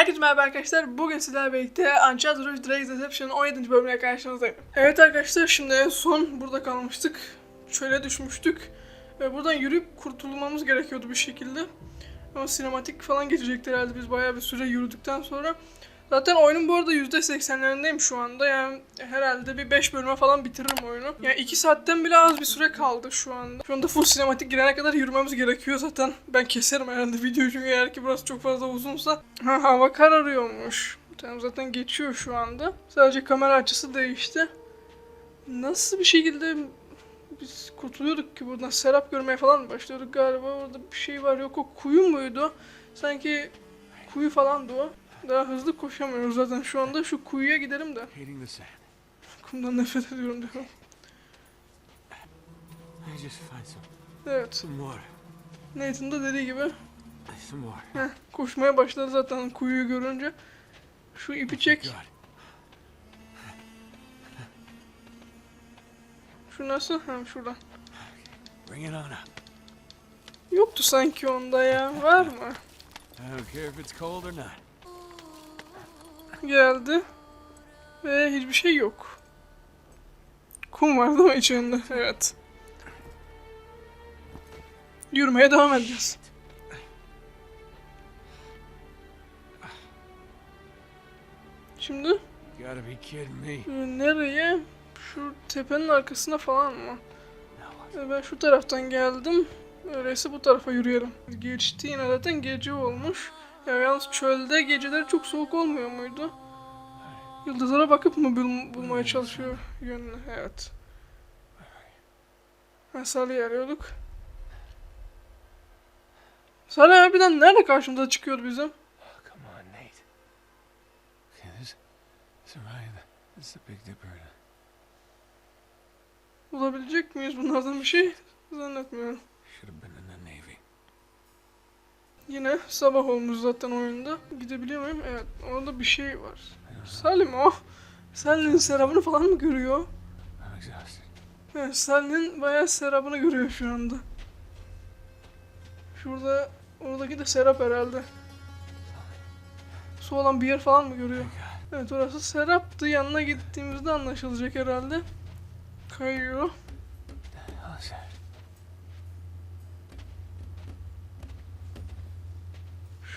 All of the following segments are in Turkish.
Herkese merhaba arkadaşlar. Bugün sizlerle birlikte Uncharted Rouge Drake's Deception'ın 17. bölümüne karşınızdayım. Evet arkadaşlar şimdi en son burada kalmıştık. Çöle düşmüştük. Ve buradan yürüyüp kurtulmamız gerekiyordu bir şekilde. Ama sinematik falan geçecekti herhalde biz bayağı bir süre yürüdükten sonra. Zaten oyunun bu arada %80'lerindeyim şu anda. Yani herhalde bir 5 bölüme falan bitiririm oyunu. Yani 2 saatten bile az bir süre kaldı şu anda. Şu anda full sinematik girene kadar yürümemiz gerekiyor zaten. Ben keserim herhalde videoyu çünkü eğer ki burası çok fazla uzunsa. Ha, hava kararıyormuş. Tamam zaten geçiyor şu anda. Sadece kamera açısı değişti. Nasıl bir şekilde biz kurtuluyorduk ki buradan serap görmeye falan başlıyorduk galiba orada bir şey var yok o kuyu muydu? Sanki kuyu falandı o. Daha hızlı koşamıyoruz zaten şu anda. Şu kuyuya gidelim de. Kumdan nefret ediyorum diyorum. Evet. Nathan da dediği gibi heh, koşmaya başladı zaten kuyuyu görünce. Şu ipi çek. God. Şu nasıl? Ha şuradan. Yoktu sanki onda ya. Var mı? I don't care if it's cold or not. Geldi. Ve hiçbir şey yok. Kum var değil mi içinde? Evet. Yürümeye devam edeceğiz. Şimdi nereye? Şu tepenin arkasına falan mı? E, Ben şu taraftan geldim. Öyleyse bu tarafa yürüyelim. Geçti yine zaten gece olmuş. Ya yalnız çölde geceleri çok soğuk olmuyor muydu? Yıldızlara bakıp mı bul- bulmaya çalışıyor yönünü? Evet. Ha, Salih'i arıyorduk. Salih harbiden nerede karşımıza çıkıyordu bizim? Oh. Bulabilecek miyiz bunlardan bir şey? Zannetmiyorum. Should have been in the Navy. Yine sabah olmuş zaten oyunda. Gidebiliyor muyum? Evet. Orada bir şey var. Salim o. Salih'in serabını falan mı görüyor? Evet, Salih'in bayağı serabını görüyor şu anda. Şurada, oradaki de serap herhalde. Su olan bir yer falan mı görüyor? Evet orası seraptı. Yanına gittiğimizde anlaşılacak herhalde. Kayıyor. The hell is that?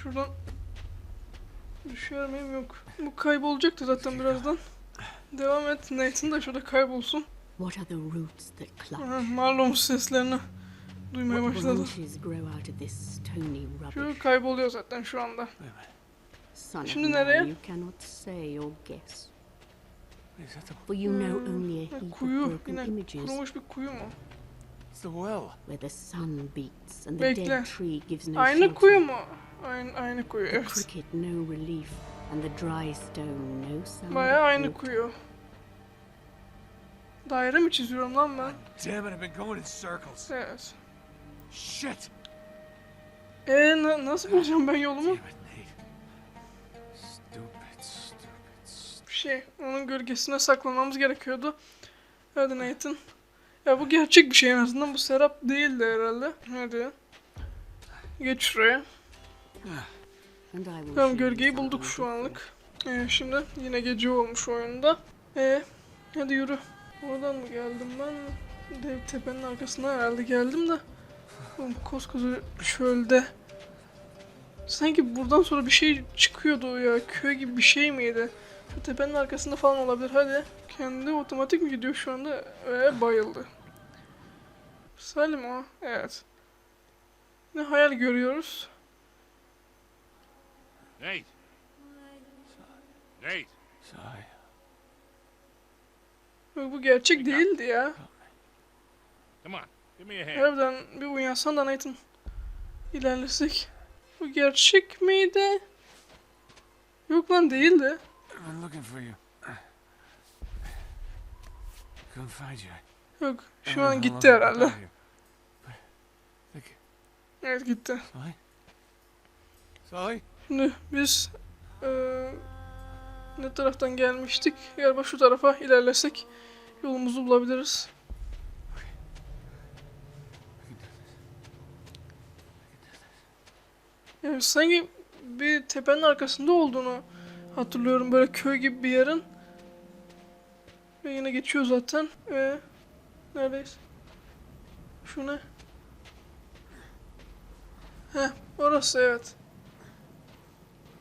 Şuradan düşer miyim yok. Bu kaybolacaktı zaten birazdan. Devam et. Nathan da şurada kaybolsun. What are the roots that clutch? Marlon seslerini duymaya What başladı. branches grow out of this stony Şu kayboluyor zaten şu anda. Şimdi nereye? of kuyu. Yine kurumuş bir kuyu mu? İt's the well. where the sun beats and the Bekle. dead tree gives no Aynı shelter. kuyu mu? Aynı, aynı kuyu The cricket no relief and the dry stone no sound. Baya aynı kuyu. Daire mi çiziyorum lan ben? Damn it, I've been going in circles. Evet. Shit. Eee na- nasıl bulacağım ben yolumu? Damn it, Nate. Stupid, stupid, stupid. şey, onun gölgesine saklanmamız gerekiyordu. Hadi Nathan. Ya bu gerçek bir şey en azından. Bu serap değildi herhalde. Hadi. Geç şuraya. Tamam gölgeyi bulduk şu anlık. Ee, şimdi yine gece olmuş oyunda. Ee, hadi yürü. Oradan mı geldim ben? Dev tepenin arkasına herhalde geldim de. Oğlum koskoca çölde. Sanki buradan sonra bir şey çıkıyordu ya. Köy gibi bir şey miydi? Şu tepenin arkasında falan olabilir. Hadi. Kendi otomatik mi gidiyor şu anda? Ve bayıldı. Salim o. Evet. Ne hayal görüyoruz? Nate. Nate. Yok, Bu gerçek değildi ya. Come on. Give me a hand. Harbiden bir uyansan da Nathan. İlerlesek. Bu gerçek miydi? Yok lan değildi. I've been looking for you. Yok şu an gitti herhalde. Evet gitti. Şimdi biz eee, ne taraftan gelmiştik? Galiba şu tarafa ilerlesek yolumuzu bulabiliriz. Yani sanki bir tepenin arkasında olduğunu hatırlıyorum. Böyle köy gibi bir yerin. Ve yine geçiyor zaten. Ee, neredeyiz? Şu ne? Heh, orası evet.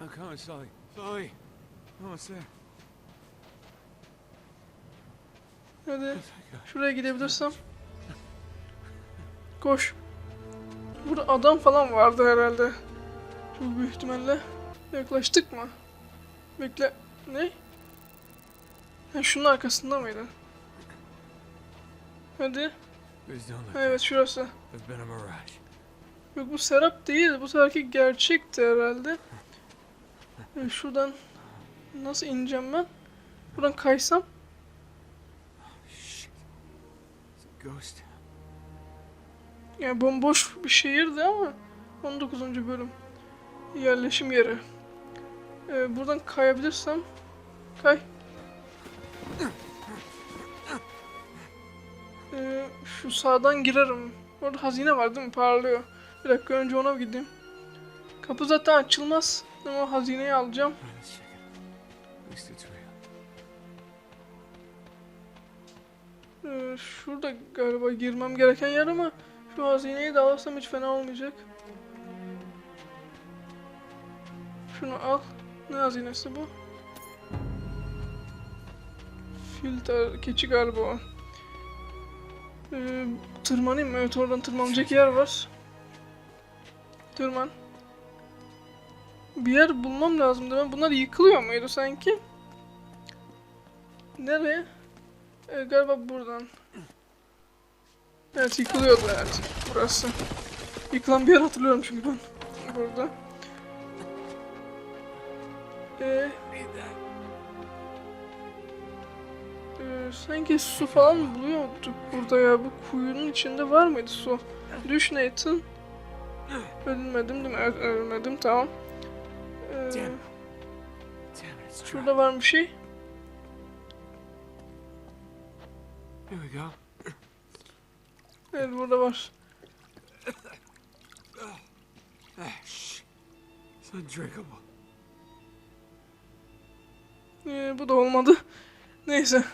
I'm coming, Sully. Sully. Oh. Hadi. Şuraya gidebilirsem. Koş. Burada adam falan vardı herhalde. Çok büyük ihtimalle. Yaklaştık mı? Bekle. Ne? Ha, şunun arkasında mıydı? Hadi. Evet şurası. Yok bu Serap değil. Bu seferki gerçekti herhalde. E, şuradan nasıl ineceğim ben? Buradan kaysam. Yani bomboş bir şehirdi ama 19. bölüm. Yerleşim yeri. Ee, buradan kayabilirsem kay. Ee, şu sağdan girerim. Orada hazine var değil mi? Parlıyor. Bir dakika önce ona gideyim. Kapı zaten açılmaz. Ama hazineyi alacağım. Ee, şurada galiba girmem gereken yer ama şu hazineyi de alırsam hiç fena olmayacak. Şunu al. Ne hazinesi bu? Filter, keçi galiba. Ee, tırmanayım mı? Evet oradan tırmanacak yer var. Tırman. Bir yer bulmam lazımdı. Ben bunlar yıkılıyor muydu sanki? Nereye? Ee, galiba buradan. Evet yıkılıyordu evet. Burası. Yıkılan bir yer hatırlıyorum çünkü ben. Burada. Ee, sanki su falan mı buluyorduk burada ya. Bu kuyunun içinde var mıydı su? Düş Nathan. Ölmedim değil mi? Evet ölmedim tamam. Ee, şurada var bir şey. Here we go. Evet burada var. Undrinkable. Ee, bu da olmadı. Neyse.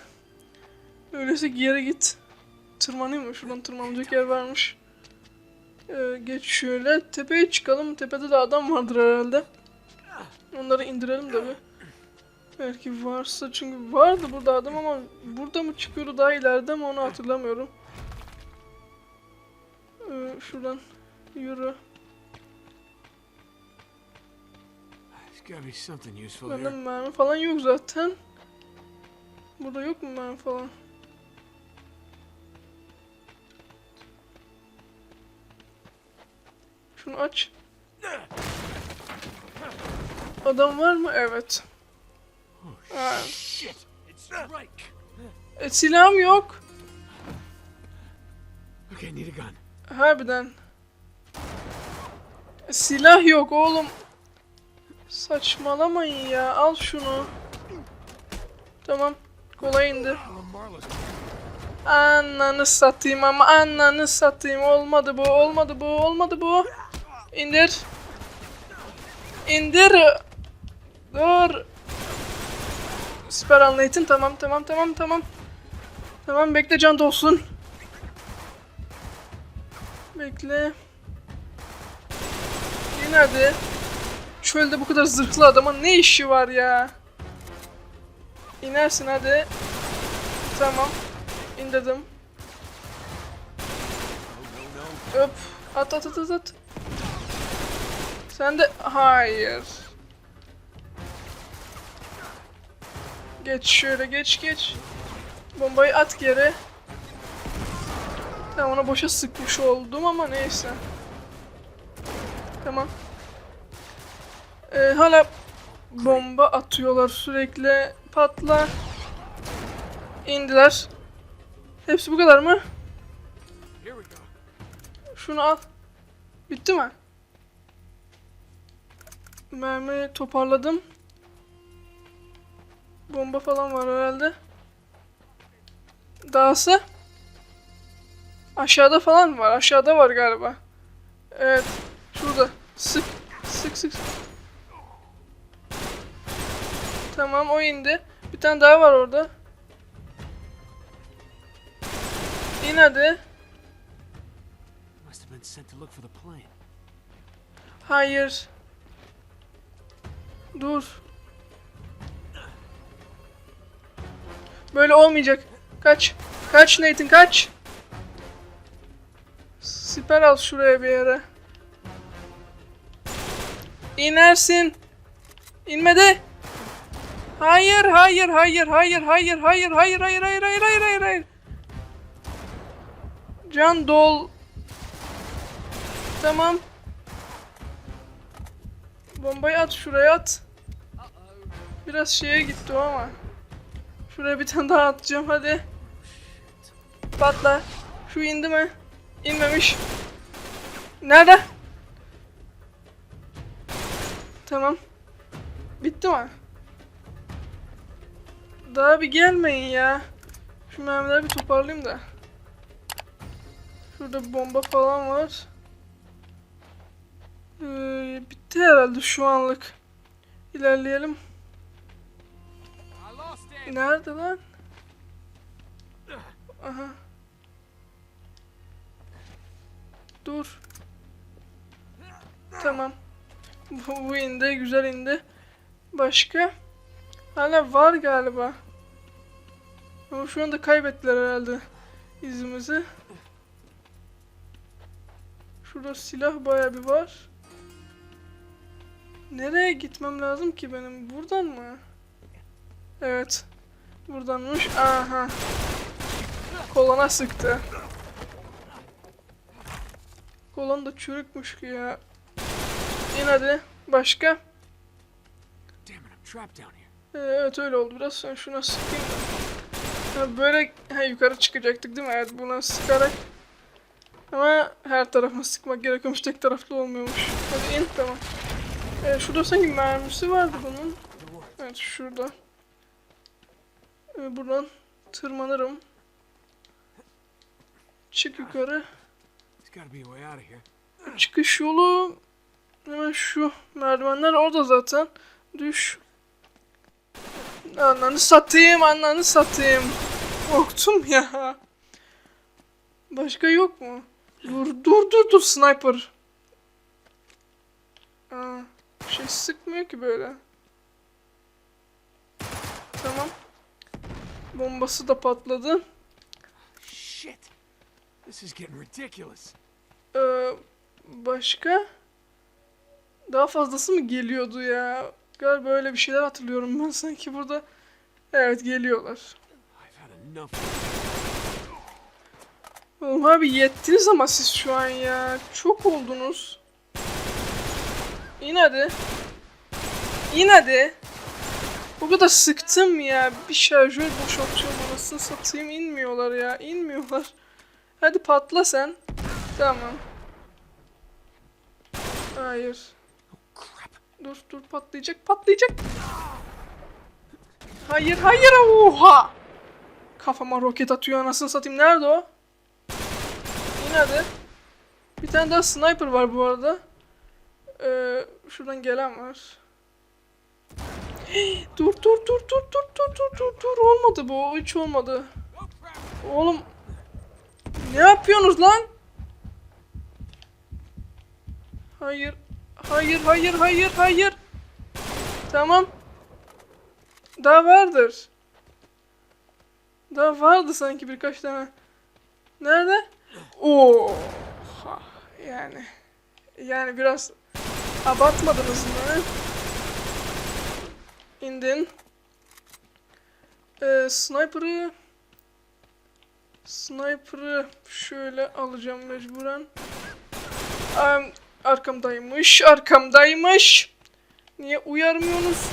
Öyleyse yere git. Tırmanayım mı? Şuradan tırmanacak yer varmış. Ee, geç şöyle. Tepeye çıkalım. Tepede de adam vardır herhalde. Onları indirelim de bir. Belki varsa çünkü vardı burada adam ama burada mı çıkıyordu daha ileride mi onu hatırlamıyorum. Ee, şuradan yürü. Bende mermi falan yok zaten. Burada yok mu mermi falan? Şunu aç. Adam var mı? Evet. It's right. E, silahım yok. Okay, need a gun. Harbiden. E, silah yok oğlum. Saçmalamayın ya. Al şunu. Tamam. Kolay indi. Ananı satayım ama ananı satayım. Olmadı bu, olmadı bu, olmadı bu. İndir. İndir. Dur. Süper anlayın. Tamam, tamam, tamam, tamam. Tamam, bekle can dolsun. Bekle. İn hadi. Çölde bu kadar zırhlı adama ne işi var ya? İnersin hadi. Tamam. İndirdim. Öp. At at at at at. Sen de... Hayır. Geç şöyle geç geç. Bombayı at geri. Tamam ona boşa sıkmış oldum ama neyse. Tamam. Ee, hala bomba atıyorlar sürekli. Patla. İndiler. Hepsi bu kadar mı? Şunu al. Bitti mi? Mermi toparladım. Bomba falan var herhalde. Dahası? Aşağıda falan var. Aşağıda var galiba. Evet. Şurada. Sık sık. sık. Tamam o indi. Bir tane daha var orada. The plane. Hayır. Dur. Böyle olmayacak. Kaç. Kaç Nathan kaç. Siper al şuraya bir yere. İnersin. İnmedi. Hayır, hayır, hayır, hayır, hayır, hayır, hayır, hayır, hayır, hayır, hayır, hayır, hayır. Can dol. Tamam. Bombayı at şuraya at. Biraz şeye gitti o ama. Şuraya bir tane daha atacağım hadi. Patla. Şu indi mi? İnmemiş. Nerede? Tamam. Bitti mi? Daha bir gelmeyin ya. Şu mermileri bir toparlayayım da. Şurada bir bomba falan var. Ee, bitti herhalde şu anlık. İlerleyelim. Nerede lan? Aha. Dur. Tamam. Bu, bu indi, güzel indi. Başka? Hala var galiba. Ama şu anda kaybettiler herhalde izimizi. Şurada silah bayağı bir var. Nereye gitmem lazım ki benim? Buradan mı? Evet. Buradanmış. Aha. Kolona sıktı. Kolon da çürükmüş ki ya. İn hadi. Başka? Evet öyle oldu biraz. Şuna sıkayım. Ha, böyle ha, yukarı çıkacaktık değil mi? Evet buna sıkarak. Ama her tarafına sıkmak gerekiyormuş. Tek taraflı olmuyormuş. Hadi in tamam. Ee, şurada sanki mermisi vardı bunun. Evet şurada. Ee, buradan tırmanırım. Çık yukarı. Çıkış yolu hemen şu merdivenler orada zaten. Düş. Ananı satayım, ananı satayım. Korktum ya. Başka yok mu? Dur, dur, dur, dur, sniper. Aa, bir şey sıkmıyor ki böyle. Tamam. Bombası da patladı. Shit. This is getting ridiculous. Ee, başka? Daha fazlası mı geliyordu ya? Galiba öyle bir şeyler hatırlıyorum ben sanki burada. Evet geliyorlar. I've had enough. Oğlum abi yettiniz ama siz şu an ya. Çok oldunuz. İn hadi. İn hadi. O kadar sıktım ya. Bir şarjör boşaltıyorum anasını satayım. inmiyorlar ya. inmiyorlar. Hadi patla sen. Tamam. Hayır. Dur dur patlayacak patlayacak. Hayır hayır oha. Kafama roket atıyor anasını satayım. Nerede o? Hadi. Bir tane daha sniper var bu arada. Ee, şuradan gelen var. dur dur dur dur dur dur dur dur dur olmadı bu hiç olmadı. Oğlum ne yapıyorsunuz lan? Hayır. Hayır, hayır, hayır, hayır. Tamam. Daha vardır. Daha vardı sanki birkaç tane. Nerede? Oo. Yani. Biraz abartmadınız mı? İndin. Ee, sniper'ı Sniper'ı şöyle alacağım mecburen. Am, arkamdaymış, arkamdaymış. Niye uyarmıyorsunuz?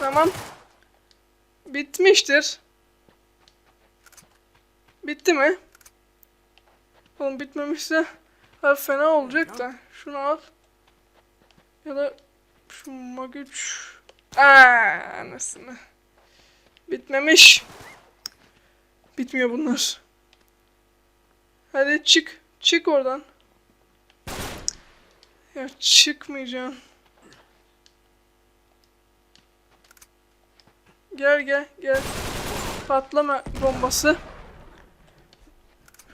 Tamam. Bitmiştir. Bitti mi? Oğlum bitmemişse ha, fena olacak da. Şunu al. Ya da şu magüç. Aa, anasını. Bitmemiş. Bitmiyor bunlar. Hadi çık. Çık oradan. Ya çıkmayacağım. Gel gel gel. Patlama bombası.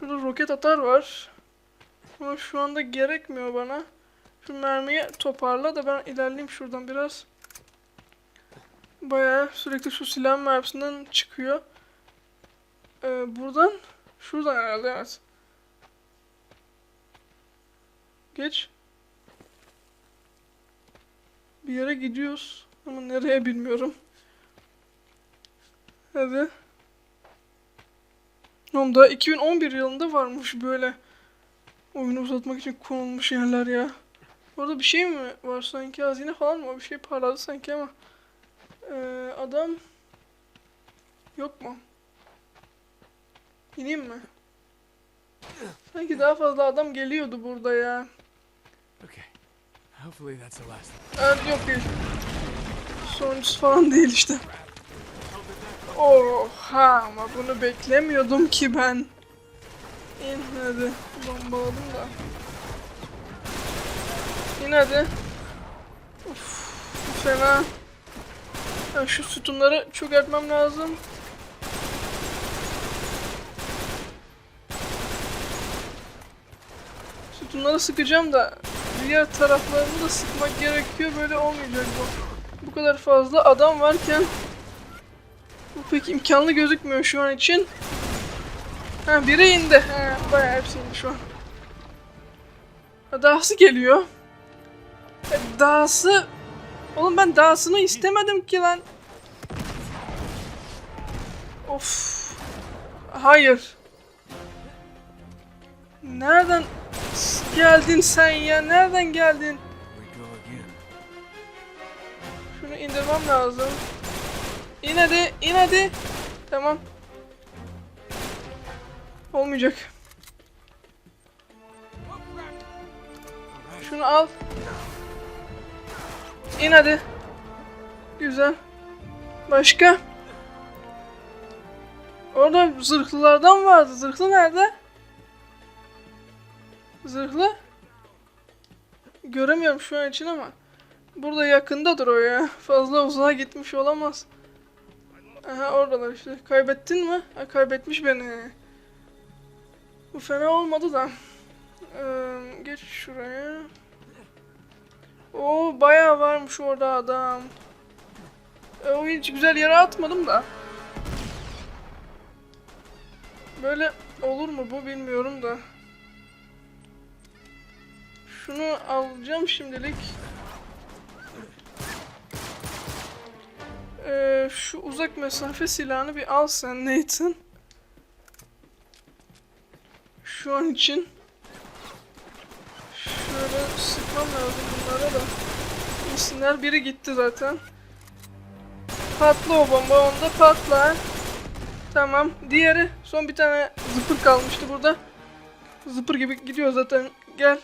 Şurada roket atar var. Ama şu anda gerekmiyor bana. Şu mermiyi toparla da ben ilerleyeyim şuradan biraz. Bayağı sürekli şu silah mermisinden çıkıyor. Ee, buradan şuradan herhalde evet. Geç. Bir yere gidiyoruz ama nereye bilmiyorum. Hadi. Oğlum daha 2011 yılında varmış böyle oyunu uzatmak için konulmuş yerler ya. Orada bir şey mi var sanki hazine falan mı? Bir şey parladı sanki ama. Ee, adam yok mu? İneyim mi? Sanki daha fazla adam geliyordu burada ya. Okay. Hopefully that's the last. Evet yok değil. Sonuncusu falan değil işte. Oha ama bunu beklemiyordum ki ben. İn hadi. Bombaladım da. İn hadi. Uf, fena. Ya şu sütunları çökertmem lazım. Sütunları sıkacağım da diğer taraflarını da sıkmak gerekiyor. Böyle olmayacak bu. Bu kadar fazla adam varken bu pek imkanlı gözükmüyor şu an için. Ha biri indi. Ha, bayağı hepsi indi şu an. Ha, Dahası geliyor. Dahası... Oğlum ben dahasını istemedim ki lan. Of. Hayır. Nereden geldin sen ya? Nereden geldin? Şunu indirmem lazım. İn hadi, in hadi. Tamam. Olmayacak. Şunu al. İn hadi. Güzel. Başka? Orada zırhlılardan vardı. Zırhlı nerede? Zırhlı? Göremiyorum şu an için ama. Burada yakındadır o ya. Fazla uzağa gitmiş olamaz. Aha oradalar işte. Kaybettin mi? Ha, kaybetmiş beni. Bu fena olmadı da. Ee, geç şuraya. Oo bayağı varmış orada adam. E, o hiç güzel yere atmadım da. Böyle olur mu bu bilmiyorum da. Şunu alacağım şimdilik. Şu uzak mesafe silahını bir al sen Nathan. Şu an için. Şöyle sıkmam lazım bunlara da. İyisinler. Biri gitti zaten. Patla o bomba onda patla. Tamam. Diğeri son bir tane zıpır kalmıştı burada. Zıpır gibi gidiyor zaten. Gel.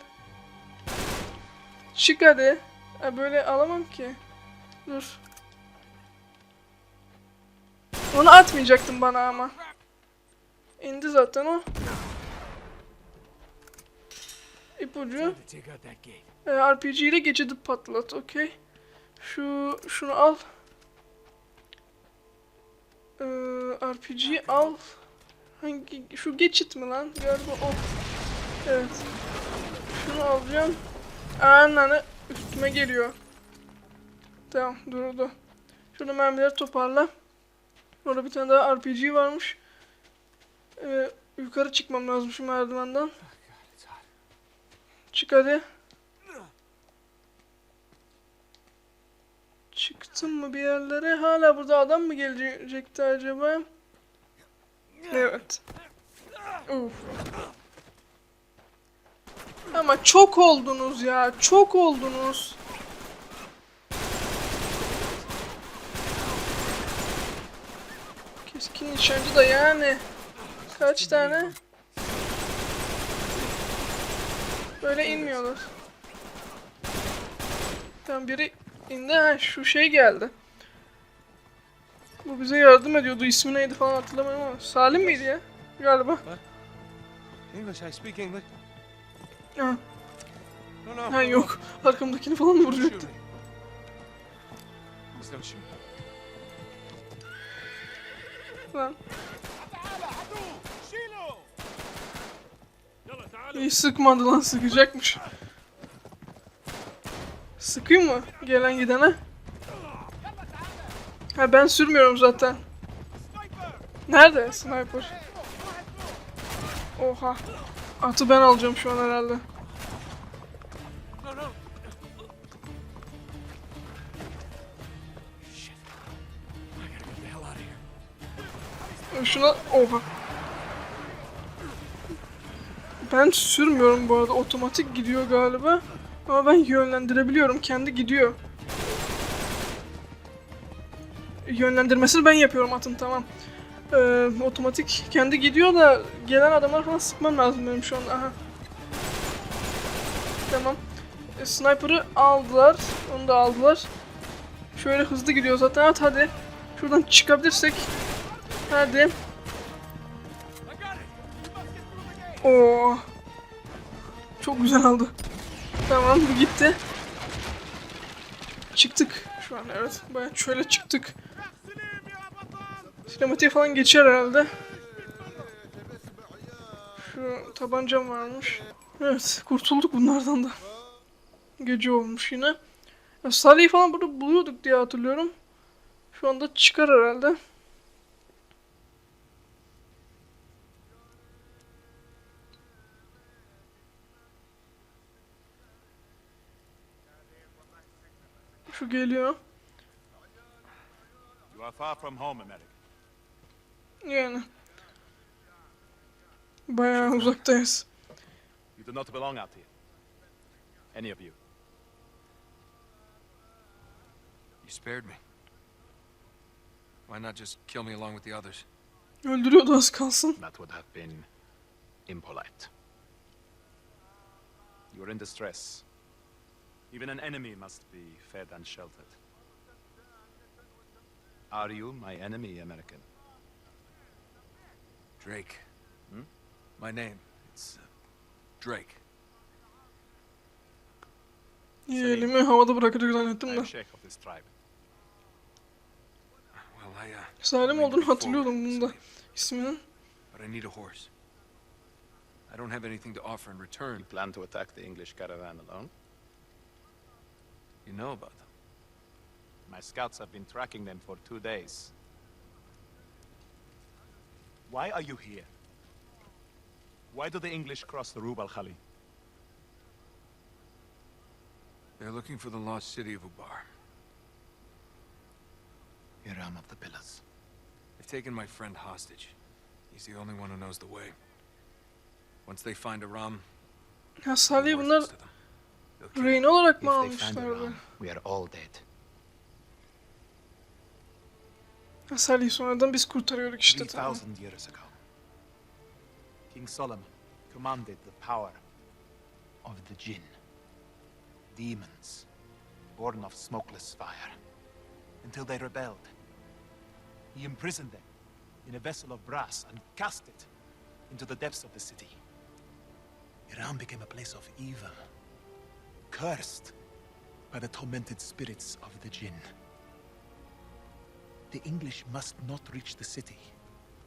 Çık hadi. Ha, böyle alamam ki. Dur. Onu atmayacaktın bana ama. İndi zaten o. İpucu. Ee, RPG ile geçidi patlat. Okey. Şu şunu al. Ee, RPG'yi al. Hangi şu geçit mi lan? Galiba o. Evet. Şunu alacağım. Ananı üstüme geliyor. Tamam durdu. Şurada mermileri toparla. Orada bir tane daha RPG varmış. Ee, yukarı çıkmam lazım şu merdivenden. Çık hadi. Çıktım mı bir yerlere? Hala burada adam mı gelecekti acaba? Evet. Uf. Ama çok oldunuz ya. Çok oldunuz. Keskin nişancı da yani. Kaç tane? Böyle inmiyorlar. Tamam biri indi. Ha, şu şey geldi. Bu bize yardım ediyordu. İsmi neydi falan hatırlamıyorum ama. Salim miydi ya? Galiba. English, I speak English. Ha. Ha yok. Arkamdakini falan mı vuracaktı? korkma. İyi sıkmadı lan sıkacakmış. Sıkayım mı gelen gidene? Ha ben sürmüyorum zaten. Nerede sniper? Oha. Atı ben alacağım şu an herhalde. Here. Şuna. Ben sürmüyorum bu arada. Otomatik gidiyor galiba. Ama ben yönlendirebiliyorum. Kendi gidiyor. Yönlendirmesini ben yapıyorum atın tamam. Ee, otomatik kendi gidiyor da gelen adamlar falan sıkmam lazım benim şu an. Aha. Tamam. E, sniper'ı aldılar. Onu da aldılar. Şöyle hızlı gidiyor zaten. At hadi. Şuradan çıkabilirsek. Hadi. Oo. Çok güzel oldu. Tamam bu gitti. Çıktık şu an evet. Baya şöyle çıktık. Sinematiğe falan geçer herhalde. Şu tabancam varmış. Evet kurtulduk bunlardan da. Gece olmuş yine. Ya, Salih'i falan burada buluyorduk diye hatırlıyorum. Şu anda çıkar herhalde. Şu geliyor. You are far from home, America. Yani. Bayağı uzaktayız. You do not belong out here. Any of you. You spared me. Why not just kill me along with the others? Öldürüyordu az kalsın. That would have been impolite. You are in distress. Even an enemy must be fed and sheltered. Are you my enemy, American? Drake. Hmm? My name. It's uh, Drake. İyi elimi havada bırakacak zannettim I de. am sheikh of this tribe. Well, I uh. Salim I need to olduğunu be hatırlıyordum forward, bunun da Salim, isminin. But I need a horse. I don't have anything to offer in return. You plan to attack the English caravan alone? You know about them. My scouts have been tracking them for two days. Why are you here? Why do the English cross the Rub al Khali? They're looking for the lost city of Ubar. Hiram of the Pillars. They've taken my friend hostage. He's the only one who knows the way. Once they find Aram, Ya I'm Salih'i bunlar worthless to them. They'll rehin olarak mı almışlardı? We are all dead. Ya Salih'i sonradan biz kurtarıyorduk işte tamam. 3,000 years ago, King Solomon commanded the power of the Jinn, demons born of smokeless fire, until they rebelled. He imprisoned them in a vessel of brass and cast it into the depths of the city. Iran became a place of evil, cursed by the tormented spirits of the Jinn. The English must not reach the city.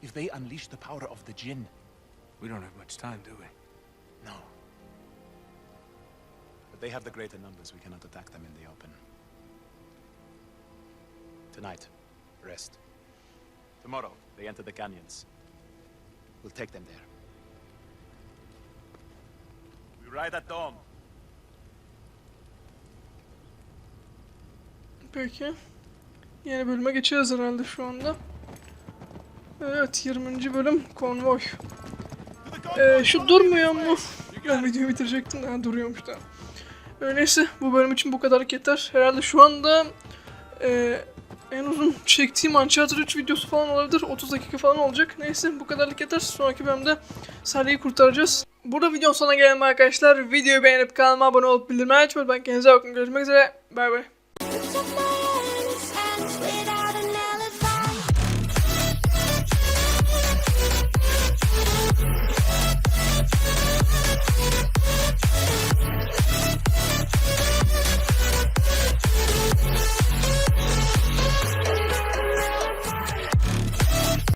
If they unleash the power of the Jinn, We don't have much time, do we? no. But they have the greater numbers. We cannot attack them in the open. Tonight, rest. Tomorrow, they enter the canyons. We'll take them there. We ride at dawn. Peki. Yeni bölüme geçeceğiz herhalde şu anda. Evet 20. bölüm konvoy. Ee, şu durmuyor mu? Ben videoyu bitirecektim de ha, duruyormuş da. Öyleyse bu bölüm için bu kadarlık yeter. Herhalde şu anda e, en uzun çektiğim Uncharted 3 videosu falan olabilir. 30 dakika falan olacak. Neyse bu kadarlık yeter. Sonraki bölümde Salih'i kurtaracağız. Burada videonun sonuna gelelim arkadaşlar. Videoyu beğenip kanalıma abone olup bildirimleri açmayı unutmayın. Kendinize bakın. Görüşmek üzere. Bay bay.